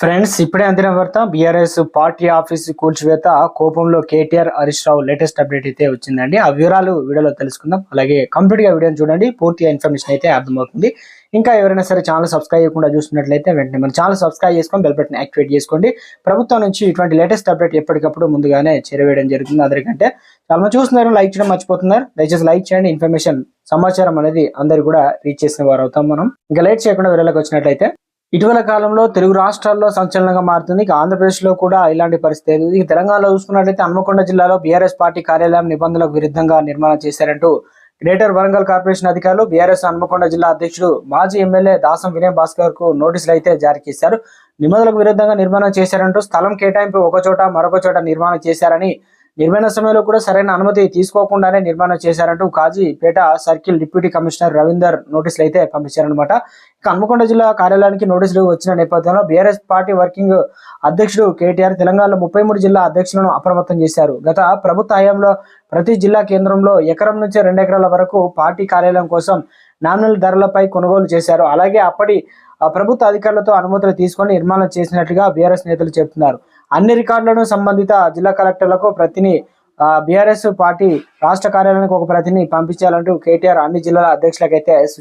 Friends ఇప్పుడే అందిన వార్త బీఆర్ఎస్ పార్టీ ఆఫీస్ కూల్చివేత కోపంలో KTR Harish Rao latest update అయితే వచ్చిందండి. ఆ వివరాలు వీడియోలో తెలుసుకుందాం. అలాగే కంప్లీట్గా వీడియోని చూడండి. పూర్తిగా ఇన్ఫర్మేషన్ అయితే అర్థమవుతుంది. ఇంకా ఎవరైనా సరే ఛానల్ సబ్స్క్రైబ్ చేయకుండా చూస్తున్నట్లయితే వెంటనే మన ఛానల్ సబ్స్క్రైబ్ చేసుకొని బెల్ బటన్ యాక్టివేట్ చేసుకోండి. ప్రభుత్వం నుంచి ఇటువంటి లేటెస్ట్ అప్డేట్ ఎప్పటికప్పుడు ముందుగానే చేరవేయడం జరుగుతుంది. అందరికంటే చాలా మంది చూస్తున్నారు. లైక్ చేయడం మర్చిపోతున్నారు. దయచేసి లైక్ చేయండి. ఇన్ఫర్మేషన్ సమాచారం అనేది అందరు కూడా రీచ్ చేసిన వారు అవుతాం మనం. ఇంకా లేట్ చేయకుండా వీడియోలోకి వచ్చినట్లయితే ఇటీవల కాలంలో తెలుగు రాష్ట్రాల్లో సంచలనంగా మారుతుంది. ఇక ఆంధ్రప్రదేశ్లో కూడా ఇలాంటి పరిస్థితి ఇక తెలంగాణలో చూసుకున్నట్లయితే హన్మకొండ జిల్లాలో బీఆర్ఎస్ పార్టీ కార్యాలయం నిబంధనలకు విరుద్ధంగా నిర్మాణం చేశారంటూ గ్రేటర్ వరంగల్ కార్పొరేషన్ అధికారులు బీఆర్ఎస్ హన్మకొండ జిల్లా అధ్యక్షుడు మాజీ ఎమ్మెల్యే దాసం వినయ్ భాస్కర్కు నోటీసులు అయితే జారీ చేశారు. నిబంధనలకు విరుద్ధంగా నిర్మాణం చేశారంటూ స్థలం కేటాయింపు ఒక చోట మరొక చోట నిర్మాణం చేశారని నిర్మాణ సమయంలో కూడా సరైన అనుమతి తీసుకోకుండానే నిర్మాణం చేశారంటూ Kazipet circle deputy commissioner Ravinder నోటీసులు అయితే పంపించారనమాట హన్మకొండ జిల్లా కార్యాలయానికి నోటీసులు వచ్చిన నేపథ్యంలో బీఆర్ఎస్ పార్టీ వర్కింగ్ అధ్యక్షుడు కేటీఆర్ తెలంగాణలో ముప్పై మూడు జిల్లా అధ్యక్షులను అప్రమత్తం చేశారు. గత ప్రభుత్వ హయాంలో ప్రతి జిల్లా కేంద్రంలో ఎకరం నుంచి రెండు ఎకరాల వరకు పార్టీ కార్యాలయం కోసం నామినల్ ధరలపై కొనుగోలు చేశారు. అలాగే అప్పటి ఆ ప్రభుత్వ అధికారులతో అనుమతులు తీసుకొని నిర్మాణం చేసినట్లుగా బీఆర్ఎస్ నేతలు చెబుతున్నారు. అన్ని రికార్డులను సంబంధిత జిల్లా కలెక్టర్లకు ప్రతిని బీఆర్ఎస్ పార్టీ రాష్ట్ర కార్యాలయానికి ఒక ప్రతిని పంపించాలంటూ కేటీఆర్ అన్ని జిల్లాల అధ్యక్షులకైతే